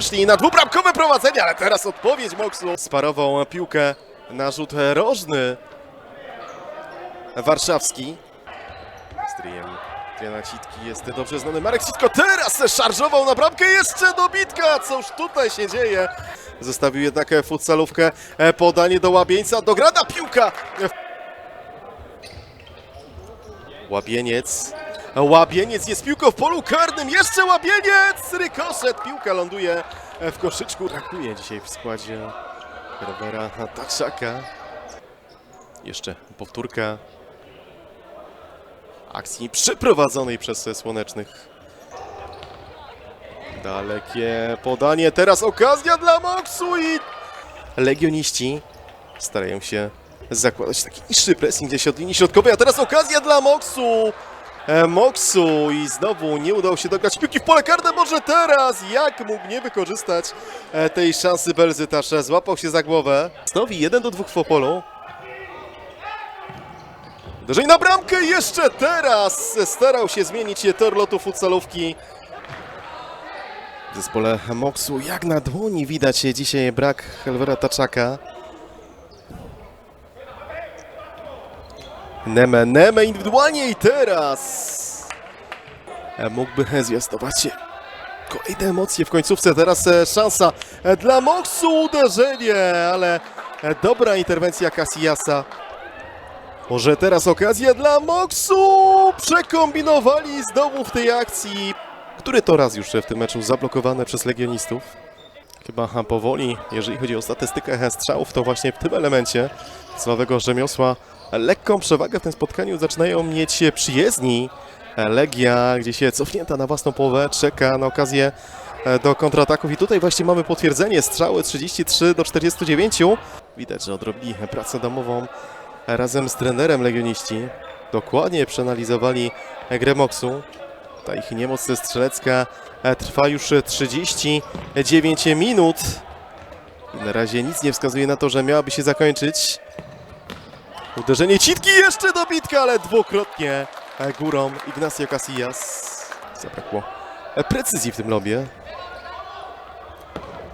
wyszli na dwubramkowe prowadzenie, ale teraz odpowiedź Moksu. Sparował piłkę na rzut rożny. Warszawski. Stryjem Triana Citki jest dobrze znany Marek Citko teraz szarżował na bramkę. Jeszcze dobitka, cóż tutaj się dzieje. Zostawił jednak futsalówkę, podanie do Łabieńca, dograna piłka. Łabieniec, Łabieniec jest piłką w polu karnym, jeszcze Łabieniec, rykoszet, piłka ląduje w koszyczku. Brakuje dzisiaj w składzie Robera Taczaka. Jeszcze powtórka akcji przeprowadzonej przez Słonecznych. Dalekie podanie, teraz okazja dla Moksu i Legioniści starają się zakładać taki niższy pressing gdzieś od linii środkowej, a teraz okazja dla Moksu. E, Moksu i znowu nie udało się dograć piłki w pole karne, może teraz jak mógł nie wykorzystać e, tej szansy Belzytasz, złapał się za głowę. Znowu 1 do 2 w Opolu. Uderzenie na bramkę jeszcze teraz starał się zmienić tor lotu futsalówki. W zespole Moksu jak na dłoni widać dzisiaj brak Helwera Taczaka. Neme, Neme indywidualnie i teraz e, mógłby zwiastować kolejne emocje w końcówce. Teraz e, szansa e, dla Moksu, uderzenie, ale dobra interwencja Casillasa. Może teraz okazja dla Moksu! Przekombinowali znowu w tej akcji, który to raz już w tym meczu zablokowane przez legionistów. Chyba powoli, jeżeli chodzi o statystykę strzałów, to właśnie w tym elemencie sławego rzemiosła lekką przewagę w tym spotkaniu zaczynają mieć przyjezdni. Legia gdzieś się cofnięta na własną połowę, czeka na okazję e, do kontrataków i tutaj właśnie mamy potwierdzenie strzały 33 do 49. Widać, że odrobili pracę domową razem z trenerem legioniści. Dokładnie przeanalizowali grę Moksu. Ta ich niemoc strzelecka e, trwa już 39 minut. I na razie nic nie wskazuje na to, że miałaby się zakończyć. Uderzenie Citki jeszcze dobitka, ale dwukrotnie e, górą Ignacio Casillas. Zabrakło e, precyzji w tym lobie.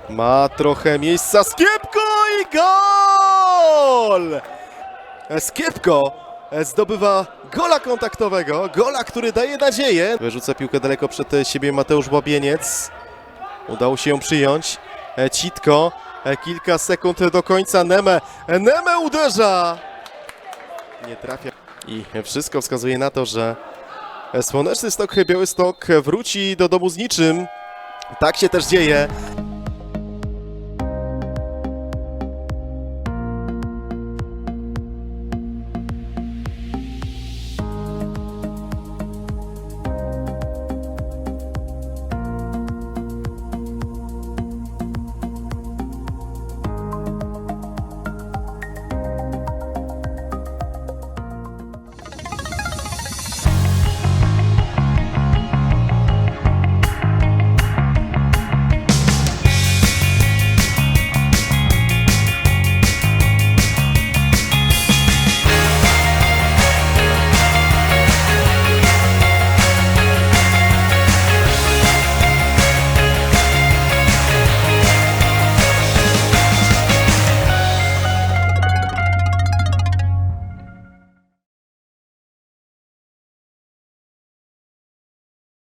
Ma trochę miejsca Skiepko i gol! E, Skiepko zdobywa gola kontaktowego, gola, który daje nadzieję. Wyrzuca piłkę daleko przed siebie Mateusz Łabieniec. Udało się ją przyjąć. Citko, kilka sekund do końca Neme. Neme uderza! Nie trafia. I wszystko wskazuje na to, że Słoneczny Stok Białystok wróci do domu z niczym. Tak się też dzieje.